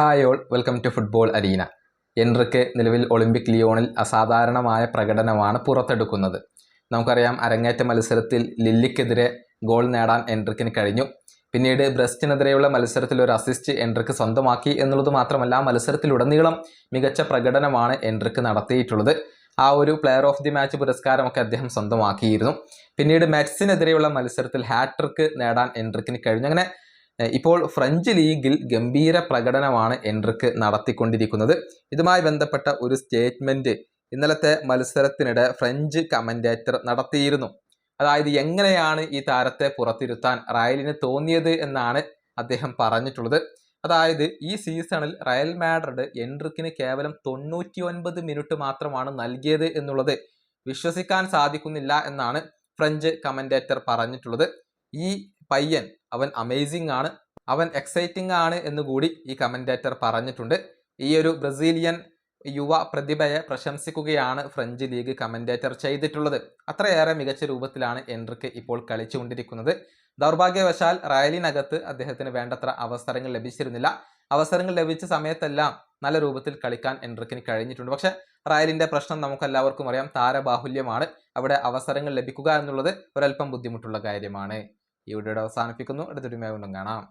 Hi all welcome to football arena. Enrique നിലവിൽ Olympic ലിയോണിൽ അസാധാരണമായ പ്രകടനമാണ് പുറത്തെടുക്കുന്നത്. നമുക്കറിയാം അരങ്ങേറ്റ മത്സരത്തിൽ ലില്ലിക്കെതിരെ ഗോൾ നേടാൻ എൻറിക്കിന് കഴിഞ്ഞു. പിന്നീട് ബ്രസ്റ്റിനെതിരെയുള്ള മത്സരത്തിൽ ഒരു അസിസ്റ്റ് എൻറിക്ക് സ്വന്തമാക്കി എന്നുള്ളത് മാത്രമല്ല ആ മത്സരത്തിലുടനീളം മികച്ച പ്രകടനമാണ് എൻറിക്ക് നടത്തിയിട്ടുള്ളത്. ആ ഒരു പ്ലെയർ ഓഫ് ദി മാച്ച് പുരസ്കാരമൊക്കെ അദ്ദേഹം സ്വന്തമാക്കിയിരുന്നു. പിന്നീട് മെറ്റ്സിനെതിരെയുള്ള മത്സരത്തിൽ ഹാട്രിക്ക് നേടാൻ എൻട്രിക്കിന് കഴിഞ്ഞു. അങ്ങനെ ഇപ്പോൾ ഫ്രഞ്ച് ലീഗിൽ ഗംഭീര പ്രകടനമാണ് എൻട്രിക്ക് നടത്തിക്കൊണ്ടിരിക്കുന്നത്. ഇതുമായി ബന്ധപ്പെട്ട ഒരു സ്റ്റേറ്റ്മെന്റ് ഇന്നലത്തെ മത്സരത്തിനിടെ ഫ്രഞ്ച് കമന്റേറ്റർ നടത്തിയിരുന്നു. അതായത് എങ്ങനെയാണ് ഈ താരത്തെ പുറത്തിരുത്താൻ റയലിന് തോന്നിയത് എന്നാണ് അദ്ദേഹം പറഞ്ഞിട്ടുള്ളത്. അതായത് ഈ സീസണിൽ റയൽ മാഡ്രിഡ് എൻട്രിക്കിന് കേവലം തൊണ്ണൂറ്റി ഒൻപത് മിനിറ്റ് മാത്രമാണ് നൽകിയത് എന്നുള്ളത് വിശ്വസിക്കാൻ സാധിക്കുന്നില്ല എന്നാണ് ഫ്രഞ്ച് കമന്റേറ്റർ പറഞ്ഞിട്ടുള്ളത്. ഈ പയ്യൻ അവൻ അമേസിംഗ് ആണ്. അവൻ എക്സൈറ്റിംഗ് ആണ് എന്നുകൂടി ഈ കമന്റേറ്റർ പറഞ്ഞിട്ടുണ്ട്. ഈ ഒരു ബ്രസീലിയൻ യുവ പ്രതിഭയെ പ്രശംസിക്കുകയാണ് ഫ്രഞ്ച് ലീഗ് കമന്റേറ്റർ ചെയ്തിട്ടുള്ളത്. അത്രയേറെ മികച്ച രൂപത്തിലാണ് എൻട്രിക്ക് ഇപ്പോൾ കളിച്ചുകൊണ്ടിരിക്കുന്നത്. ദൗർഭാഗ്യവശാൽ റയലിനകത്ത് അദ്ദേഹത്തിന് വേണ്ടത്ര അവസരങ്ങൾ ലഭിച്ചിരുന്നില്ല. അവസരങ്ങൾ ലഭിച്ച സമയത്തെല്ലാം നല്ല രൂപത്തിൽ കളിക്കാൻ എൻട്രിക്കിന് കഴിഞ്ഞിട്ടുണ്ട്. പക്ഷേ റയലിന്റെ പ്രശ്നം നമുക്കെല്ലാവർക്കും അറിയാം. താരബാഹുല്യമാണ്. അവിടെ അവസരങ്ങൾ ലഭിക്കുക എന്നുള്ളത് ഒരല്പം ബുദ്ധിമുട്ടുള്ള കാര്യമാണ്. ഈ വീഡിയോയുടെ അവസാനിപ്പിക്കുന്നു. അടുത്തൊരു വീണ്ടും കാണാം.